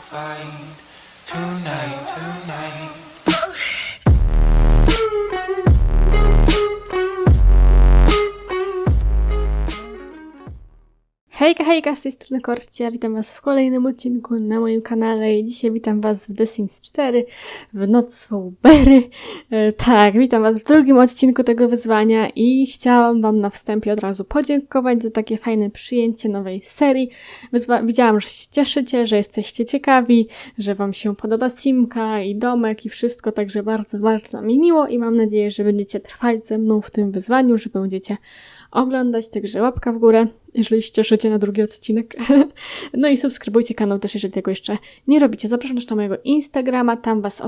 fight tonight, tonight. Hejka, hejka, z tej strony Korcia, witam was w kolejnym odcinku na moim kanale i dzisiaj witam was w The Sims 4 w nocą Berry. E, tak, witam was w drugim odcinku tego wyzwania i chciałam wam na wstępie od razu podziękować za takie fajne przyjęcie nowej serii. Wyzwa- widziałam, że się cieszycie, że jesteście ciekawi, że wam się podoba Simka i domek i wszystko, także bardzo, bardzo mi miło i mam nadzieję, że będziecie trwać ze mną w tym wyzwaniu, że będziecie oglądać, także łapka w górę, jeżeli się cieszycie na drugi odcinek. No i subskrybujcie kanał też, jeżeli tego jeszcze nie robicie. Zapraszam też na mojego Instagrama, tam Was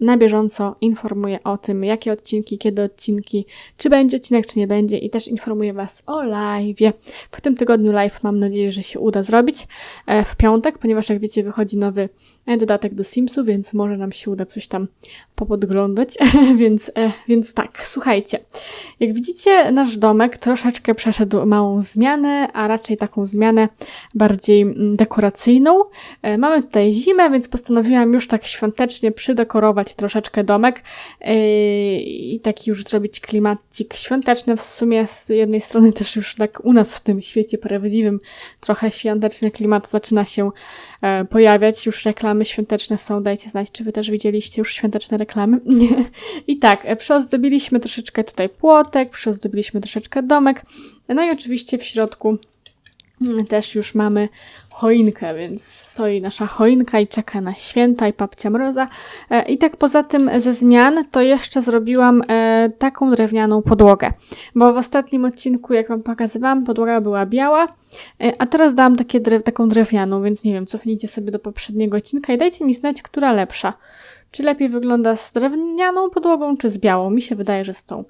na bieżąco informuję o tym, jakie odcinki, kiedy odcinki, czy będzie odcinek, czy nie będzie i też informuję Was o live'ie. W tym tygodniu live mam nadzieję, że się uda zrobić e, w piątek, ponieważ jak wiecie wychodzi nowy e, dodatek do Simsu, więc może nam się uda coś tam popodglądać, więc, e, więc tak, słuchajcie. Jak widzicie, nasz domek troszeczkę przeszedł małą zmianę, a raczej taką zmianę bardziej mm, dekoracyjną. E, Mamy tutaj zimę, więc postanowiłam już tak świątecznie przydekorować troszeczkę domek e, i taki już zrobić klimacik świąteczny. W sumie z jednej strony też już tak u nas w tym świecie prawdziwym trochę świąteczny klimat zaczyna się e, pojawiać. Już reklamy świąteczne są. Dajcie znać, czy wy też widzieliście już świąteczne reklamy. I tak, przyozdobiliśmy troszeczkę tutaj płotek, przyozdobiliśmy troszeczkę domek. No i oczywiście w środku mm, też już mamy choinkę, więc stoi nasza choinka i czeka na święta i papcia mroza. E, I tak poza tym ze zmian to jeszcze zrobiłam e, taką drewnianą podłogę, bo w ostatnim odcinku, jak wam pokazywałam, podłoga była biała, e, a teraz dałam takie taką drewnianą, więc nie wiem, cofnijcie sobie do poprzedniego odcinka i dajcie mi znać, która lepsza. Czy lepiej wygląda z drewnianą podłogą, czy z białą? Mi się wydaje, że z tą,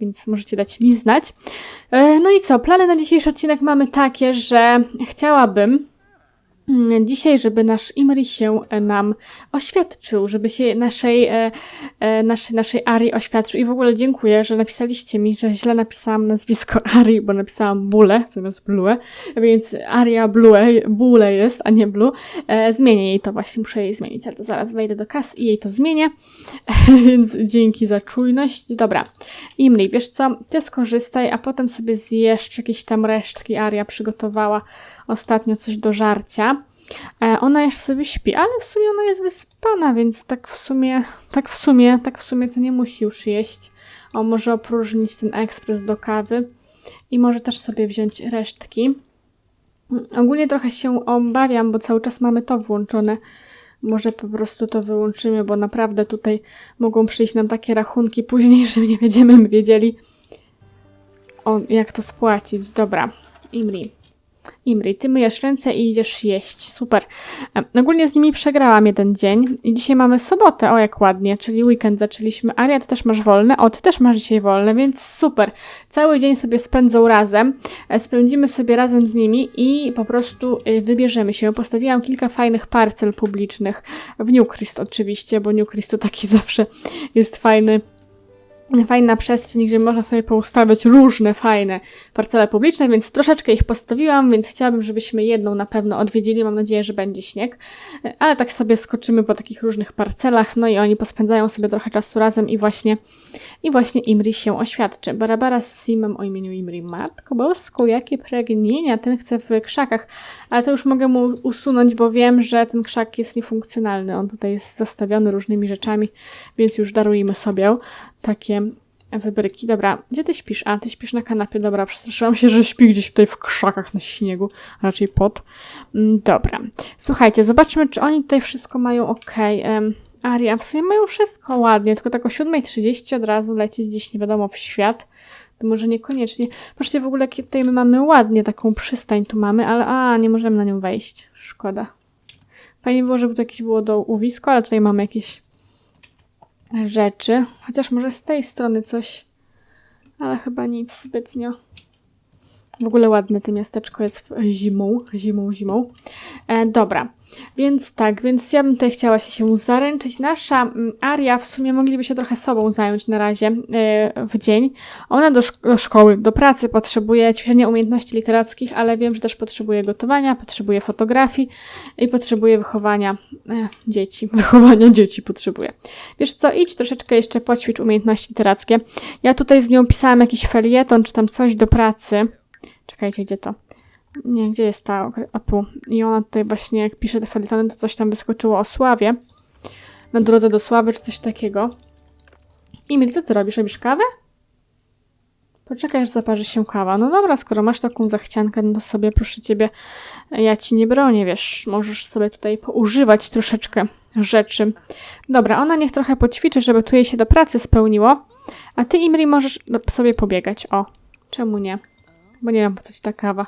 więc możecie dać mi znać. E, No i co? Plany na dzisiejszy odcinek mamy takie, że chciałabym dzisiaj, żeby nasz Imri się e, nam oświadczył, żeby się naszej, e, e, naszej, naszej Ari oświadczył. I w ogóle dziękuję, że napisaliście mi, że źle napisałam nazwisko Ari, bo napisałam Bule zamiast Blue, więc Aria Blue, Bule jest, a nie Blue. Zmienię jej to właśnie, muszę jej zmienić, ale to zaraz wejdę do kas i jej to zmienię. Więc dzięki za czujność. Dobra, Imri, wiesz co, ty skorzystaj, a potem sobie zjesz jakieś tam resztki. Aria przygotowała ostatnio coś do żarcia. E, ona jeszcze sobie śpi, ale w sumie ona jest wyspana, więc tak w sumie, tak w sumie, tak w sumie to nie musi już jeść. On może opróżnić ten ekspres do kawy i może też sobie wziąć resztki. Ogólnie trochę się obawiam, bo cały czas mamy to włączone. Może po prostu to wyłączymy, bo naprawdę tutaj mogą przyjść nam takie rachunki później, że nie będziemy wiedzieli, o, jak to spłacić. Dobra, Imri. Imri, ty myjesz ręce i idziesz jeść. Super. E, Ogólnie z nimi przegrałam jeden dzień i dzisiaj mamy sobotę, o jak ładnie, czyli weekend zaczęliśmy. Aria, ty też masz wolne? O, ty też masz dzisiaj wolne, więc super. Cały dzień sobie spędzą razem, e, spędzimy sobie razem z nimi i po prostu y, wybierzemy się. Postawiłam kilka fajnych parcel publicznych w Newcrest oczywiście, bo Newcrest to taki zawsze jest fajny fajna przestrzeń, gdzie można sobie poustawiać różne fajne parcele publiczne, więc troszeczkę ich postawiłam, więc chciałabym, żebyśmy jedną na pewno odwiedzili. Mam nadzieję, że będzie śnieg, ale tak sobie skoczymy po takich różnych parcelach, no i oni pospędzają sobie trochę czasu razem i właśnie i właśnie Imri się oświadczy. Barabara z Simem o imieniu Imri. Matko Boską, jakie pragnienia, ten chce w krzakach, ale to już mogę mu usunąć, bo wiem, że ten krzak jest niefunkcjonalny. On tutaj jest zastawiony różnymi rzeczami, więc już darujmy sobie takie wybryki. Dobra, gdzie ty śpisz? A, ty śpisz na kanapie. Dobra, przestraszyłam się, że śpi gdzieś tutaj w krzakach na śniegu, a raczej pod. Mm, Dobra. Słuchajcie, zobaczmy, czy oni tutaj wszystko mają ok. Aria, w sumie mają wszystko ładnie, tylko tak o 7.30 od razu lecieć gdzieś nie wiadomo w świat. To może niekoniecznie. Patrzcie w ogóle, tutaj my mamy ładnie, taką przystań tu mamy, ale a, nie możemy na nią wejść. Szkoda. Fajnie było, żeby to jakieś było do uwisko, ale tutaj mamy jakieś rzeczy. Chociaż może z tej strony coś, ale chyba nic zbytnio. W ogóle ładne to miasteczko jest zimą, zimą, zimą. E, dobra, więc tak, więc ja bym tutaj chciała się, się zaręczyć. Nasza mm, Aria w sumie mogliby się trochę sobą zająć na razie e, w dzień. Ona do, szk- do szkoły, do pracy potrzebuje ćwiczenia umiejętności literackich, ale wiem, że też potrzebuje gotowania, potrzebuje fotografii i potrzebuje wychowania e, dzieci. Wychowania dzieci potrzebuje. Wiesz co, idź troszeczkę jeszcze poćwicz umiejętności literackie. Ja tutaj z nią pisałam jakiś felieton, czy tam coś do pracy. Czekajcie, gdzie to? Nie, gdzie jest ta? O tu. I ona tutaj właśnie, jak pisze te felietony, to coś tam wyskoczyło o Sławie. Na drodze do Sławy, czy coś takiego. Emil, co ty robisz? Robisz kawę? Poczekaj, aż zaparzy się kawa. No dobra, skoro masz taką zachciankę, no to sobie, proszę ciebie, ja ci nie bronię, wiesz, możesz sobie tutaj poużywać troszeczkę rzeczy. Dobra, ona niech trochę poćwiczy, żeby tu jej się do pracy spełniło. A ty, Imri, możesz sobie pobiegać. O, czemu nie? Bo nie wiem, po co ci ta kawa.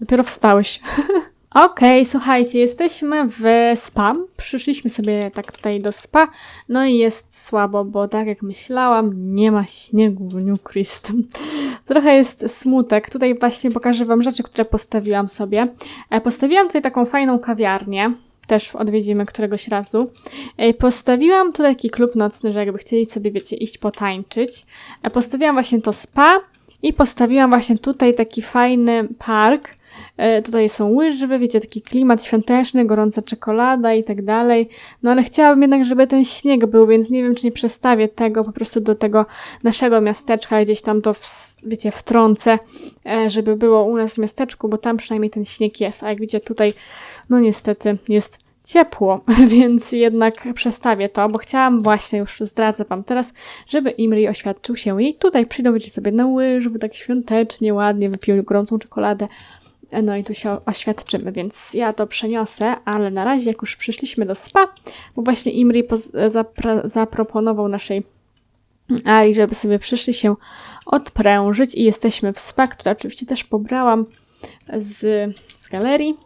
Dopiero wstałeś. Okej, słuchajcie, jesteśmy w spa. Przyszliśmy sobie tak tutaj do spa. No i jest słabo, bo tak jak myślałam, nie ma śniegu w New Christ. Trochę jest smutek. Tutaj właśnie pokażę wam rzeczy, które postawiłam sobie. E, Postawiłam tutaj taką fajną kawiarnię. Też odwiedzimy któregoś razu. E, Postawiłam tu taki klub nocny, że jakby chcieli sobie, wiecie, iść potańczyć. E, Postawiłam właśnie to spa i postawiłam właśnie tutaj taki fajny park. E, Tutaj są łyżwy, wiecie, taki klimat świąteczny, gorąca czekolada i tak dalej. No ale chciałabym jednak, żeby ten śnieg był, więc nie wiem, czy nie przestawię tego po prostu do tego naszego miasteczka, gdzieś tam to, w, wiecie, wtrącę, e, żeby było u nas w miasteczku, bo tam przynajmniej ten śnieg jest, a jak widzicie tutaj, no niestety jest ciepło, więc jednak przestawię to, bo chciałam właśnie, już zdradzę wam teraz, żeby Imri oświadczył się i tutaj przyjdą sobie na łyżwy, tak świątecznie, ładnie, wypiją gorącą czekoladę, no i tu się oświadczymy, więc ja to przeniosę, ale na razie jak już przyszliśmy do spa, bo właśnie Imri zaproponował naszej Ari, żeby sobie przyszli się odprężyć i jesteśmy w spa, które oczywiście też pobrałam z, z galerii.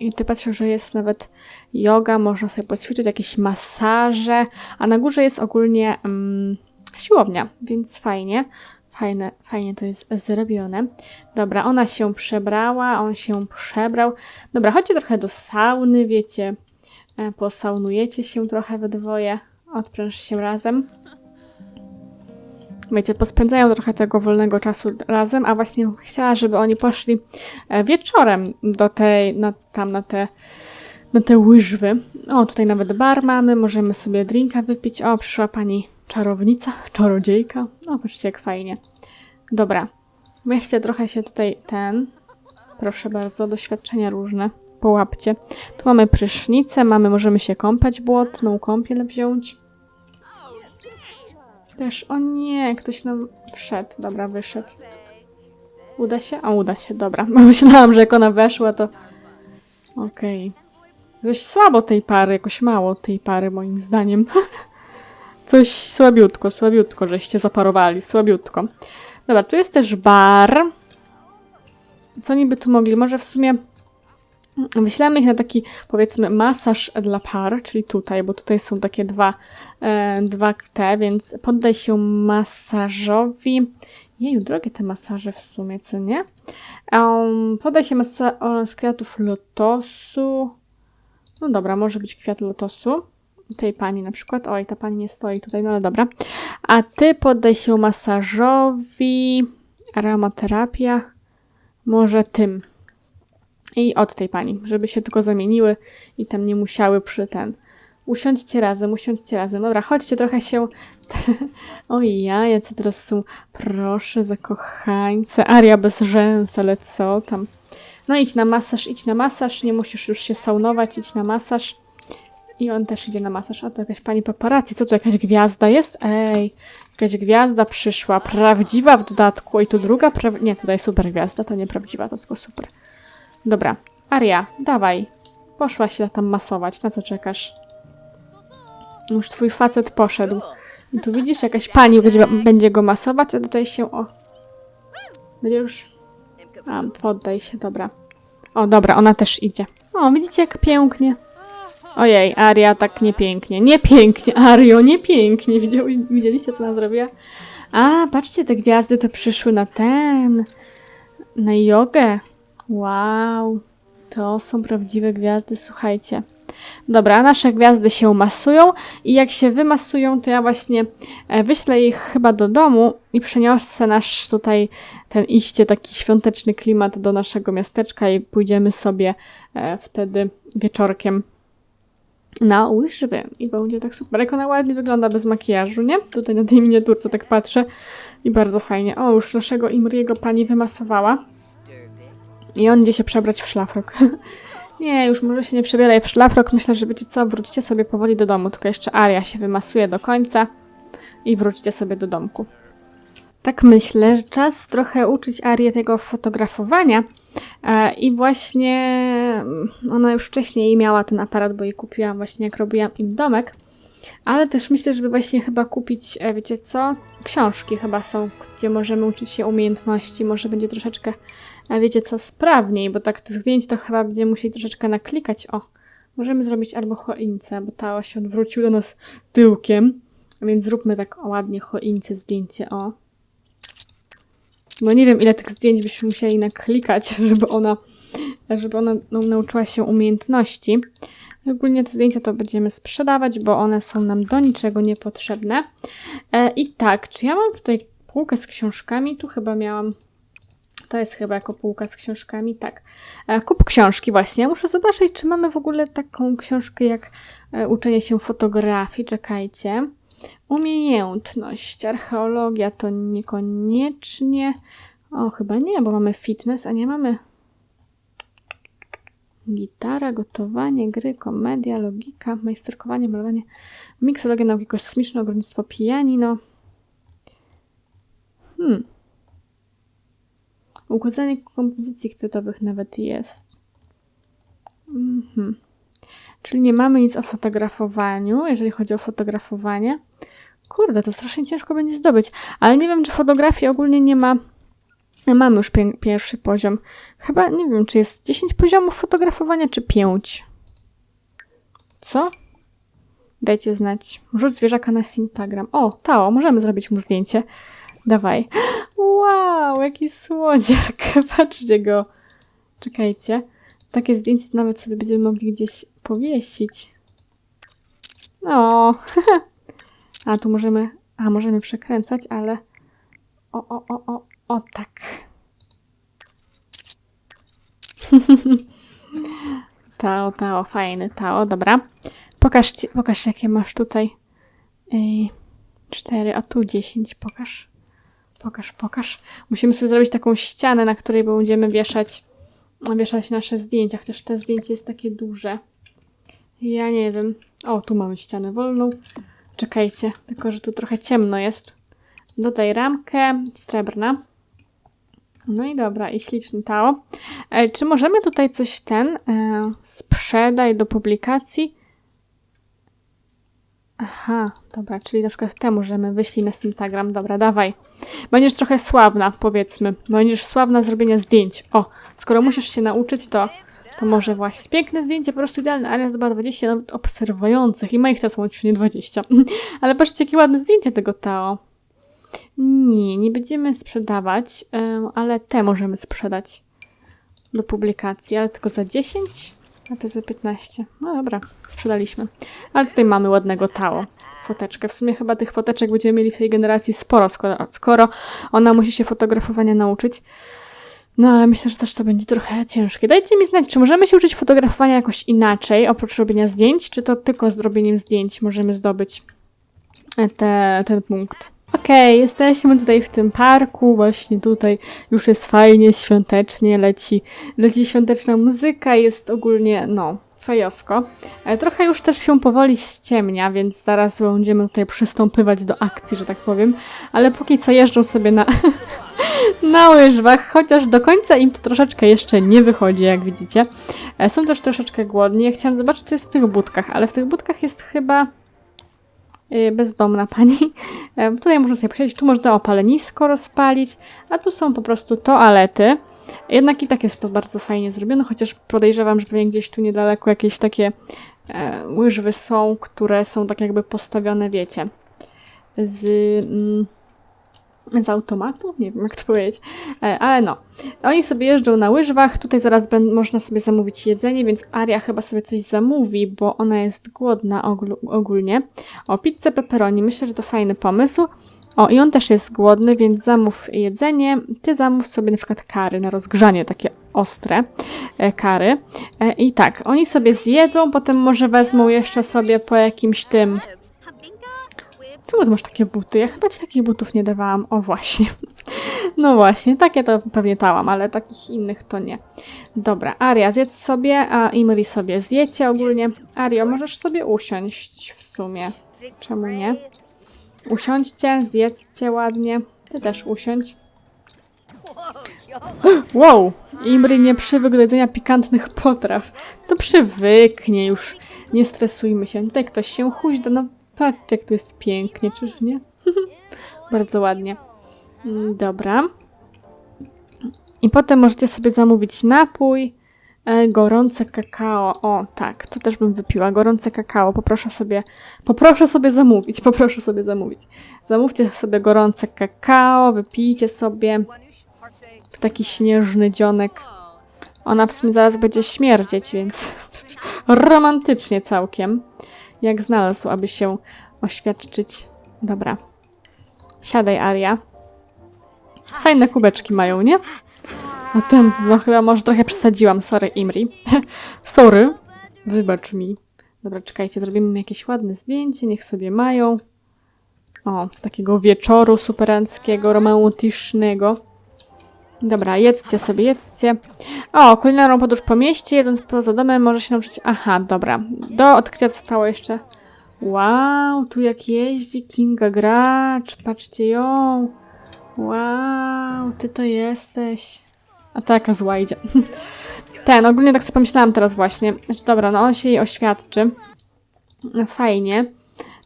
I ty patrzę, że jest nawet yoga, można sobie poćwiczyć, jakieś masaże, a na górze jest ogólnie mm, siłownia, więc fajnie. Fajne, fajnie to jest zrobione. Dobra, ona się przebrała, on się przebrał. Dobra, chodźcie trochę do sauny, wiecie. e, Posaunujecie się trochę we dwoje. Odpręż się razem. Wiecie, pospędzają trochę tego wolnego czasu razem, a właśnie chciała, żeby oni poszli e, wieczorem do tej, na, tam na te, na te łyżwy. O, tutaj nawet bar mamy, możemy sobie drinka wypić. O, przyszła pani czarownica, czarodziejka. O, patrzcie jak fajnie. Dobra, weźcie trochę się tutaj ten, proszę bardzo, doświadczenia różne, połapcie. Tu mamy prysznicę, mamy, możemy się kąpać błotną, kąpiel wziąć. Też, o nie, ktoś nam wszedł, dobra, wyszedł. Uda się? A, uda się, dobra. Myślałam, że jak ona weszła, to... Okej. Coś słabo tej pary, jakoś mało tej pary, moim zdaniem. Coś słabiutko, słabiutko, żeście zaparowali, słabiutko. Dobra, tu jest też bar. Co niby tu mogli? Może w sumie wyślemy ich na taki, powiedzmy, masaż dla par, czyli tutaj, bo tutaj są takie dwa, e, dwa te, więc poddaj się masażowi. Jeju, drogie te masaże w sumie, co nie? Um, podaj się masa z kwiatów lotosu. No dobra, może być kwiat lotosu. Tej pani na przykład. Oj, ta pani nie stoi tutaj, no ale dobra. A ty poddaj się masażowi. Aromaterapia. Może tym. I od tej pani, żeby się tylko zamieniły i tam nie musiały przy ten. Usiądźcie razem, usiądźcie razem. Dobra, chodźcie trochę się. Oj, ja, jacy teraz są. Proszę, zakochańce. Aria bez rzęs, ale co tam. No idź na masaż, idź na masaż. Nie musisz już się saunować, idź na masaż. I on też idzie na masaż. A to jakaś pani paparazzi. Co to jakaś gwiazda jest? Ej, jakaś gwiazda przyszła. Prawdziwa w dodatku. I tu druga. Pra... Nie, tutaj super gwiazda. To nieprawdziwa, to tylko super. Dobra. Aria, dawaj. Poszła się tam masować. Na co czekasz? Już twój facet poszedł. I tu widzisz, jakaś pani będzie, będzie go masować, a tutaj się o. Będzie już. A, poddaj się, dobra. O, dobra, ona też idzie. O, widzicie, jak pięknie. Ojej, Aria tak niepięknie. Niepięknie, Ario, niepięknie. Widzieli, widzieliście, co ona zrobiła? A, patrzcie, te gwiazdy to przyszły na ten. na jogę. Wow, to są prawdziwe gwiazdy, słuchajcie. Dobra, nasze gwiazdy się masują i jak się wymasują, to ja właśnie e, wyślę ich chyba do domu i przeniosę nasz tutaj ten iście taki świąteczny klimat do naszego miasteczka i pójdziemy sobie e, wtedy wieczorkiem na łyżwy i będzie tak super. Jak ona ładnie wygląda bez makijażu, nie? Tutaj na tej miniaturce tak patrzę i bardzo fajnie. O, już naszego Imriego pani wymasowała. I on idzie się przebrać w szlafrok. nie, już może się nie przebieraj w szlafrok. Myślę, że wiecie co, wrócicie sobie powoli do domu. Tylko jeszcze Aria się wymasuje do końca i wrócicie sobie do domku. Tak myślę, że czas trochę uczyć Arię tego fotografowania. E, I właśnie ona już wcześniej miała ten aparat, bo jej kupiłam właśnie jak robiłam im domek. Ale też myślę, żeby właśnie chyba kupić, e, wiecie co? Książki chyba są, gdzie możemy uczyć się umiejętności. Może będzie troszeczkę, e, wiecie co, sprawniej, bo tak tych zdjęć to chyba będziemy musieli troszeczkę naklikać. O, możemy zrobić albo choince, bo Tao się odwrócił do nas tyłkiem. Więc zróbmy tak ładnie choince zdjęcie, o. No nie wiem, ile tych zdjęć byśmy musieli naklikać, żeby ona, żeby ona nauczyła się umiejętności. Ogólnie te zdjęcia to będziemy sprzedawać, bo one są nam do niczego niepotrzebne. E, I tak, czy ja mam tutaj półkę z książkami? Tu chyba miałam. To jest chyba jako półka z książkami, tak. E, kup książki właśnie. Ja muszę zobaczyć, czy mamy w ogóle taką książkę jak e, uczenie się fotografii. Czekajcie. Umiejętność. Archeologia to niekoniecznie. O, chyba nie, bo mamy fitness, a nie mamy. Gitara, gotowanie, gry, komedia, logika, majsterkowanie, malowanie, miksologia, nauki kosmiczne, ogrodnictwo, pianino. Hmm. Układanie kompozycji kwiatowych nawet jest. Mhm. Czyli nie mamy nic o fotografowaniu, jeżeli chodzi o fotografowanie. Kurde, to strasznie ciężko będzie zdobyć. Ale nie wiem, czy fotografii ogólnie nie ma. Mamy już pię- pierwszy poziom. Chyba nie wiem, czy jest 10 poziomów fotografowania, czy 5. Co? Dajcie znać. Rzuć zwierzaka na Instagram. O, Tao, możemy zrobić mu zdjęcie. Dawaj. Wow, jaki słodziak. Patrzcie go. Czekajcie. Takie zdjęcie nawet sobie będziemy mogli gdzieś powiesić. No. A tu możemy. A możemy przekręcać, ale. O, o, o, o, o tak. Tao, Tao, fajny Tao, dobra. Pokaż, ci- pokaż jakie masz tutaj. Ej, cztery, a tu dziesięć, pokaż. Pokaż, pokaż. Musimy sobie zrobić taką ścianę, na której będziemy wieszać, wieszać nasze zdjęcia, chociaż to zdjęcie jest takie duże. Ja nie wiem. O, tu mamy ścianę wolną. Czekajcie, tylko że tu trochę ciemno jest. Dodaj ramkę srebrna. No i dobra, i śliczny Tao. E, czy możemy tutaj coś ten e, sprzedaj do publikacji? Aha, dobra, czyli na przykład te możemy wyślij na Instagram. Dobra, dawaj. Będziesz trochę sławna, powiedzmy. Będziesz sławna zrobienia zdjęć. O, skoro musisz się nauczyć, to, to może właśnie. Piękne zdjęcie, po prostu idealne. Area zdobyła 20 nawet obserwujących i moich teraz łącznie 20. Ale patrzcie, jakie ładne zdjęcie tego Tao. Nie, nie będziemy sprzedawać, ale te możemy sprzedać do publikacji, ale tylko za 10, a te za 15. No dobra, sprzedaliśmy. Ale tutaj mamy ładnego Tao. Foteczkę. W sumie chyba tych foteczek będziemy mieli w tej generacji sporo, skoro, ona musi się fotografowania nauczyć. No ale myślę, że też to będzie trochę ciężkie. Dajcie mi znać, czy możemy się uczyć fotografowania jakoś inaczej, oprócz robienia zdjęć, czy to tylko z robieniem zdjęć możemy zdobyć e, te, ten punkt. Okej, jesteśmy tutaj w tym parku, właśnie tutaj już jest fajnie, świątecznie, leci, leci świąteczna muzyka, jest ogólnie, no, fajosko. E, Trochę już też się powoli ściemnia, więc zaraz będziemy tutaj przystąpywać do akcji, że tak powiem, ale póki co jeżdżą sobie na, na łyżwach, chociaż do końca im to troszeczkę jeszcze nie wychodzi, jak widzicie. E, Są też troszeczkę głodni. Ja chciałam zobaczyć, co jest w tych budkach, ale w tych budkach jest chyba bezdomna pani. E, Tutaj można sobie przejść, tu można opalenisko rozpalić, a tu są po prostu toalety. Jednak i tak jest to bardzo fajnie zrobione, chociaż podejrzewam, że pewnie gdzieś tu niedaleko jakieś takie e, łyżwy są, które są tak jakby postawione, wiecie, z... Mm, z automatu, nie wiem jak to powiedzieć, E, ale no. Oni sobie jeżdżą na łyżwach, tutaj zaraz można sobie zamówić jedzenie, więc Aria chyba sobie coś zamówi, bo ona jest głodna ogólnie. O, pizzę pepperoni, myślę, że to fajny pomysł. O, i on też jest głodny, więc zamów jedzenie. Ty zamów sobie na przykład kary na rozgrzanie, takie ostre e, kary. E, I tak, oni sobie zjedzą, potem może wezmą jeszcze sobie po jakimś tym... Czemu ty masz takie buty? Ja chyba ci takich butów nie dawałam. O, właśnie. No właśnie, takie to pewnie dałam, ale takich innych to nie. Dobra, Aria zjedz sobie, a Imri sobie zjecie ogólnie. Ario, możesz sobie usiąść w sumie. Czemu nie? Usiądźcie, zjedzcie ładnie. Ty też usiądź. Wow! Imri nie przywykł do jedzenia pikantnych potraw. To przywyknie już. Nie stresujmy się. Tutaj ktoś się huźda. No patrzcie, jak tu jest pięknie, czyż nie? Bardzo ładnie. Mm, Dobra. I potem możecie sobie zamówić napój. E, gorące kakao. O, tak, to też bym wypiła. Gorące kakao. Poproszę sobie, poproszę sobie zamówić. Poproszę sobie zamówić. Zamówcie sobie gorące kakao, wypijcie sobie. To taki śnieżny dzionek. Ona w sumie zaraz będzie śmierdzieć, więc romantycznie całkiem. Jak znalazł, aby się oświadczyć. Dobra. Siadaj, Aria. Fajne kubeczki mają, nie? A ten, no chyba może trochę przesadziłam. Sorry, Imri. Sorry. Wybacz mi. Dobra, czekajcie, zrobimy im jakieś ładne zdjęcie, niech sobie mają. O, z takiego wieczoru superanckiego, romantycznego. Dobra, jedzcie sobie, jedzcie. O, kulinarną podróż po mieście, jedząc poza domem może się nauczyć... Aha, dobra. Do odkrycia zostało jeszcze... Wow, tu jak jeździ Kinga Gracz, patrzcie ją. Wow, ty to jesteś. A taka zła idzie. Ten, ogólnie tak sobie pomyślałam teraz właśnie. Znaczy, dobra, no on się jej oświadczy. Fajnie.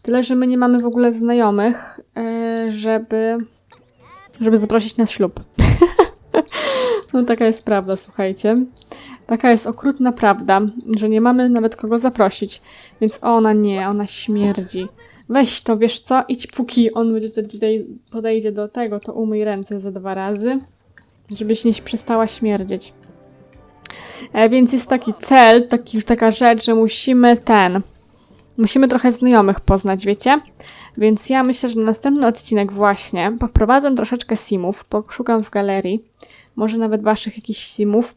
Tyle, że my nie mamy w ogóle znajomych, e, żeby, żeby zaprosić na ślub. no taka jest prawda, słuchajcie. Taka jest okrutna prawda, że nie mamy nawet kogo zaprosić. Więc ona nie, ona śmierdzi. Weź to, wiesz co, idź póki on będzie tutaj podejdzie do tego, to umyj ręce za dwa razy, żebyś nie przestała śmierdzieć. E, więc jest taki cel, taki, taka rzecz, że musimy ten, musimy trochę znajomych poznać, wiecie? Więc ja myślę, że na następny odcinek właśnie powprowadzę troszeczkę simów, poszukam w galerii, może nawet waszych jakichś simów,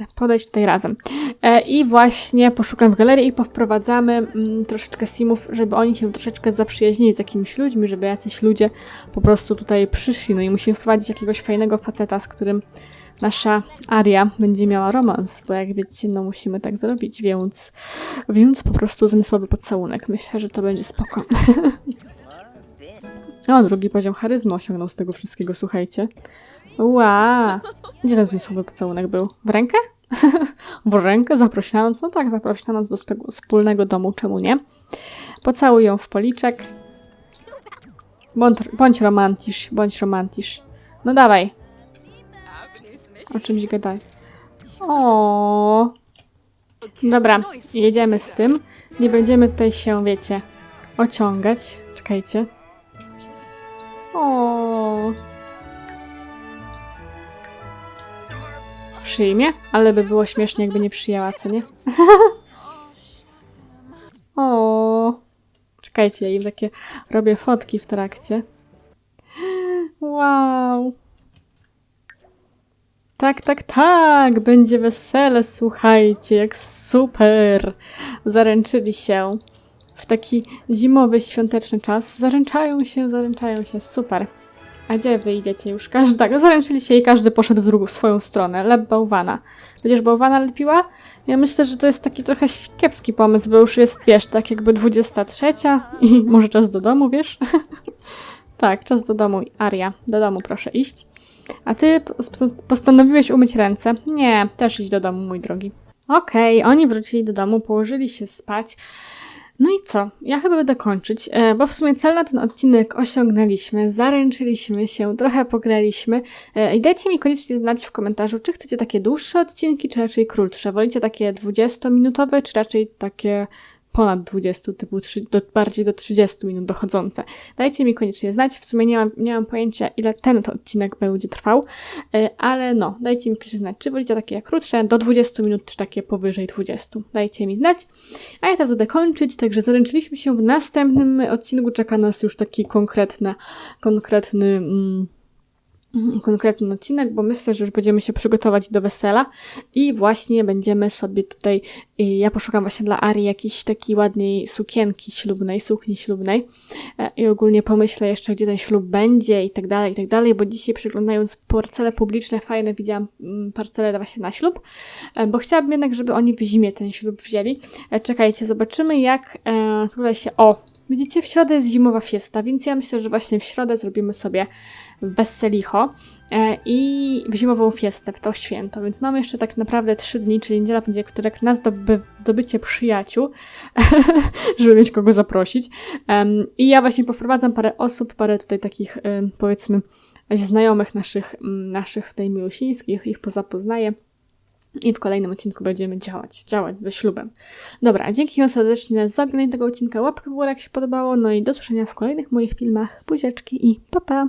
E, podejść tutaj razem. E, I właśnie poszukam w galerii i powprowadzamy mm, troszeczkę simów, żeby oni się troszeczkę zaprzyjaźnili z jakimiś ludźmi, żeby jacyś ludzie po prostu tutaj przyszli. No i musimy wprowadzić jakiegoś fajnego faceta, z którym nasza Aria będzie miała romans, bo jak wiecie, no musimy tak zrobić, więc, więc po prostu zmysłowy pocałunek. Myślę, że to będzie spoko. O, drugi poziom charyzmy osiągnął z tego wszystkiego, słuchajcie. Ła! Gdzie ten zmysłowy pocałunek był? W rękę? w rękę? Zaproś na? No tak, zaproś na do swego wspólnego domu, czemu nie? Pocałuj ją w policzek. Bądź, bądź romantisz, bądź romantisz. No dawaj. O czymś gadaj. O. Dobra, jedziemy z tym. Nie będziemy tutaj się, wiecie, ociągać. Czekajcie. O. Przyjmie, ale by było śmiesznie, jakby nie przyjęła, co nie? o. Czekajcie, ja im takie robię fotki w trakcie. Wow. Tak, tak, tak, będzie wesele, słuchajcie, jak super. Zaręczyli się w taki zimowy, świąteczny czas. Zaręczają się, zaręczają się, super. A gdzie wy idziecie już? Każdy, tak, zaręczyli się i każdy poszedł w drugą, w swoją stronę. Lep bałwana. Będziesz bałwana lepiła? Ja myślę, że to jest taki trochę kiepski pomysł, bo już jest, wiesz, tak jakby 23 i może czas do domu, wiesz? tak, czas do domu. Aria, do domu proszę iść. A ty pos- postanowiłeś umyć ręce? Nie, też idź do domu, mój drogi. Okej, oni wrócili do domu, położyli się spać. No i co? Ja chyba będę kończyć, e, bo w sumie cel na ten odcinek osiągnęliśmy, zaręczyliśmy się, trochę pograliśmy. E, I dajcie mi koniecznie znać w komentarzu, czy chcecie takie dłuższe odcinki, czy raczej krótsze. Wolicie takie 20-minutowe, czy raczej takie ponad 20, typu trzy, do, bardziej do 30 minut dochodzące. Dajcie mi koniecznie znać. W sumie nie mam, nie mam pojęcia, ile ten to odcinek będzie trwał, e, ale no, dajcie mi koniecznie znać, czy wolicie takie jak krótsze, do 20 minut, czy takie powyżej 20. Dajcie mi znać. A ja teraz będę kończyć, także zaręczyliśmy się w następnym odcinku. Czeka nas już taki konkretny, konkretny. Mm, konkretny odcinek, bo myślę, że już będziemy się przygotować do wesela i właśnie będziemy sobie tutaj, y, ja poszukam właśnie dla Ari jakiejś takiej ładnej sukienki ślubnej, sukni ślubnej e, i ogólnie pomyślę jeszcze, gdzie ten ślub będzie i tak dalej, i tak dalej, bo dzisiaj przeglądając parcele publiczne fajne widziałam mm, parcele właśnie na ślub, e, bo chciałabym jednak, żeby oni w zimie ten ślub wzięli. E, Czekajcie, zobaczymy jak tutaj się, o, Widzicie, w środę jest zimowa fiesta, więc ja myślę, że właśnie w środę zrobimy sobie weselicho e, i zimową fiestę, w to święto. Więc mamy jeszcze tak naprawdę trzy dni, czyli niedziela, poniedziałek, wtorek na zdoby, zdobycie przyjaciół, żeby mieć kogo zaprosić. I ja właśnie poprowadzam parę osób, parę tutaj takich powiedzmy znajomych naszych, naszych tutaj miłosińskich, ich pozapoznaję. I w kolejnym odcinku będziemy działać, działać ze ślubem. Dobra, dzięki serdecznie za oglądanie tego odcinka. Łapkę w górę, jak się podobało. No i do słyszenia w kolejnych moich filmach. Buziaczki i pa pa!